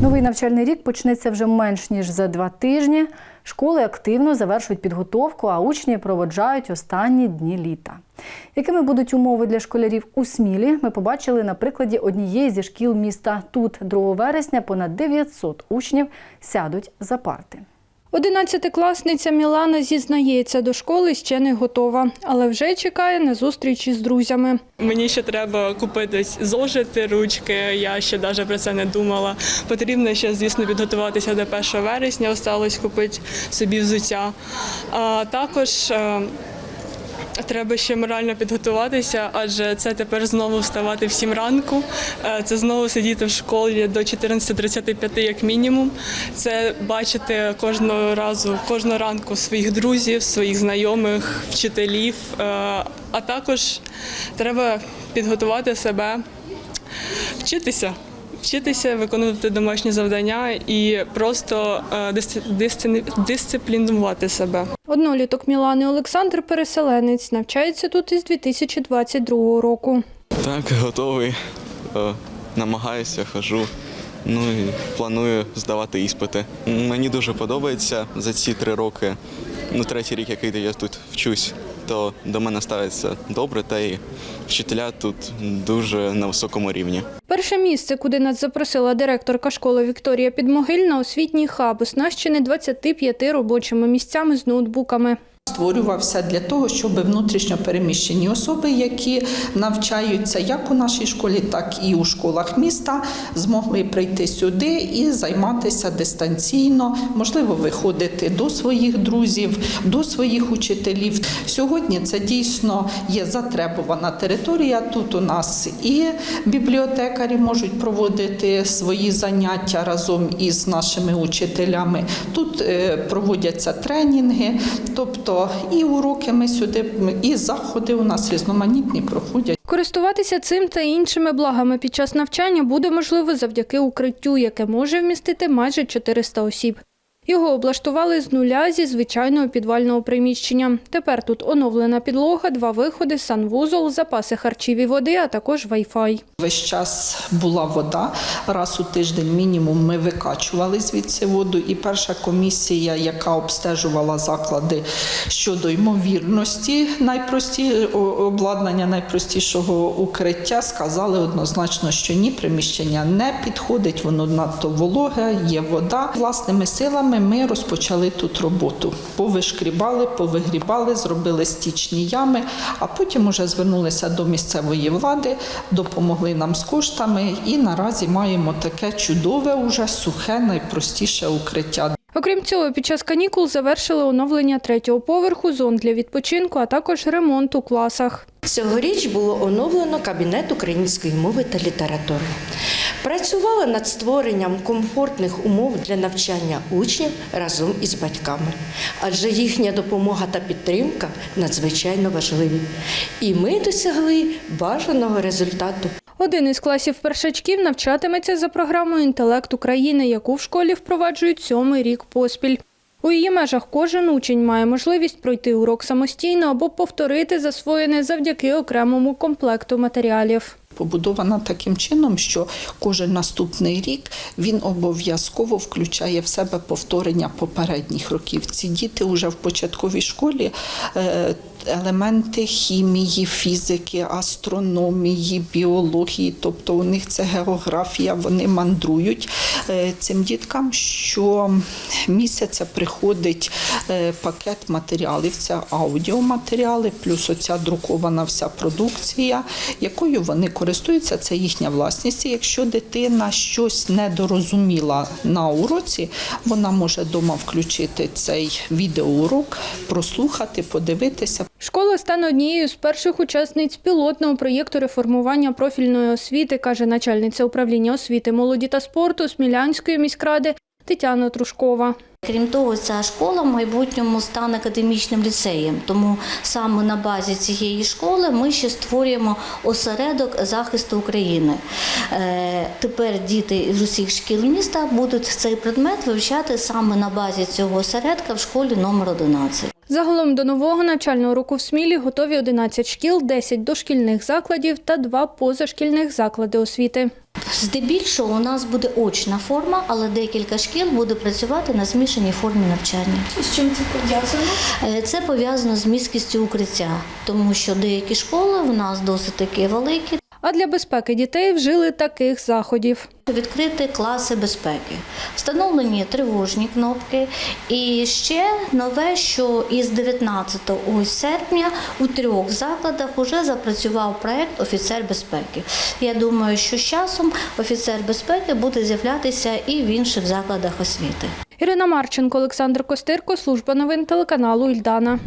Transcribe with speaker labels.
Speaker 1: Новий навчальний рік почнеться вже менш ніж за два тижні. Школи активно завершують підготовку, а учні проводжають останні дні літа. Якими будуть умови для школярів у Смілі, ми побачили на прикладі однієї зі шкіл міста. Тут 2 вересня понад 900 учнів сядуть за парти.
Speaker 2: Одинадцятикласниця Мілана зізнається, до школи ще не готова, але вже чекає на зустрічі з друзями.
Speaker 3: Мені ще треба купити зошити, ручки. Я ще навіть про це не думала. Потрібно ще, звісно, підготуватися до 1 вересня. Осталось купити собі взуття. А також е, треба ще морально підготуватися, адже це тепер знову вставати в 7 ранку. Е, Це знову сидіти в школі до 14.35 як мінімум. Це бачити кожного разу, кожного ранку своїх друзів, своїх знайомих, вчителів. Е, А також треба підготувати себе, вчитися. Вчитися, виконувати домашні завдання і просто е, дисци- дисци- дисциплінувати себе.
Speaker 2: Одноліток Мілани Олександр переселенець навчається тут із 2022 року.
Speaker 4: Так, готовий. Е, Намагаюся, хожу. Ну і планую здавати іспити. Мені дуже подобається за ці три роки. Ну, третій рік, який я тут вчусь, то до мене ставиться добре, та й вчителя тут дуже на високому рівні.
Speaker 2: Перше місце, куди нас запросила директорка школи Вікторія Підмогильна, освітній хаб, оснащений 25 робочими місцями з ноутбуками.
Speaker 5: Створювався для того, щоб внутрішньо переміщені особи, які навчаються як у нашій школі, так і у школах міста, змогли прийти сюди і займатися дистанційно, можливо, виходити до своїх друзів, до своїх учителів. Сьогодні це дійсно є затребувана територія. Тут у нас і бібліотекарі можуть проводити свої заняття разом із нашими учителями. Тут е, проводяться тренінги, тобто і уроки ми сюди, і заходи у нас різноманітні проходять.
Speaker 2: Користуватися цим та іншими благами під час навчання буде можливо завдяки укриттю, яке може вмістити майже 400 осіб. Його облаштували з нуля зі звичайного підвального приміщення. Тепер тут оновлена підлога, два виходи, санвузол, запаси харчів і води, а також вай-фай.
Speaker 5: Весь час була вода. Раз у тиждень мінімум ми викачували звідси воду. І перша комісія, яка обстежувала заклади щодо ймовірності найпрості обладнання найпростішого укриття, сказали однозначно, що ні, приміщення не підходить, воно надто вологе, є вода. Власними силами ми розпочали тут роботу. Повишкрібали, повигрібали, зробили стічні ями, а потім уже звернулися до місцевої влади, допомогли нам з коштами, і наразі маємо таке чудове, уже сухе, найпростіше укриття.
Speaker 2: Окрім цього, під час канікул завершили оновлення третього поверху, зон для відпочинку, а також ремонт у класах.
Speaker 6: Цьогоріч було оновлено кабінет української мови та літератури. Працювали над створенням комфортних умов для навчання учнів разом із батьками, адже їхня допомога та підтримка надзвичайно важливі. І ми досягли бажаного результату.
Speaker 2: Один із класів першачків навчатиметься за програмою Інтелект України, яку в школі впроваджують сьомий рік поспіль. У її межах кожен учень має можливість пройти урок самостійно або повторити засвоєне завдяки окремому комплекту матеріалів.
Speaker 5: Побудована таким чином, що кожен наступний рік він обов'язково включає в себе повторення попередніх років. Ці діти вже в початковій школі е, елементи хімії, фізики, астрономії, біології, тобто у них це географія, вони мандрують Е, цим діткам. Що місяця приходить е, пакет матеріалів, це аудіоматеріали, плюс оця друкована вся продукція, якою вони користуються, це їхня власність. Якщо дитина щось недорозуміла на уроці, вона може вдома включити цей відеоурок, прослухати, подивитися.
Speaker 2: Школа стане однією з перших учасниць пілотного проєкту реформування профільної освіти, каже начальниця управління освіти, молоді та спорту Смілянської міськради Тетяна Трушкова.
Speaker 7: Крім того, ця школа в майбутньому стане академічним ліцеєм. Тому саме на базі цієї школи ми ще створюємо осередок захисту України. Е, Тепер діти з усіх шкіл міста будуть цей предмет вивчати саме на базі цього осередка в школі номер 11.
Speaker 2: Загалом до нового навчального року в Смілі готові 11 шкіл, 10 дошкільних закладів та 2 позашкільних заклади освіти.
Speaker 7: Здебільшого у нас буде очна форма, але декілька шкіл буде працювати на змішаній формі навчання.
Speaker 2: З чим це пов'язано?
Speaker 7: Е, Це пов'язано з міськістю укриття, тому що деякі школи в нас досить таки великі.
Speaker 2: А для безпеки дітей вжили таких заходів.
Speaker 7: Відкрити класи безпеки, встановлені тривожні кнопки. І ще нове, що із 19 серпня у трьох закладах вже запрацював проект Офіцер безпеки. Я думаю, що з часом офіцер безпеки буде з'являтися і в інших закладах освіти.
Speaker 2: Ірина Марченко, Олександр Костирко, служба новин телеканалу Ільдана.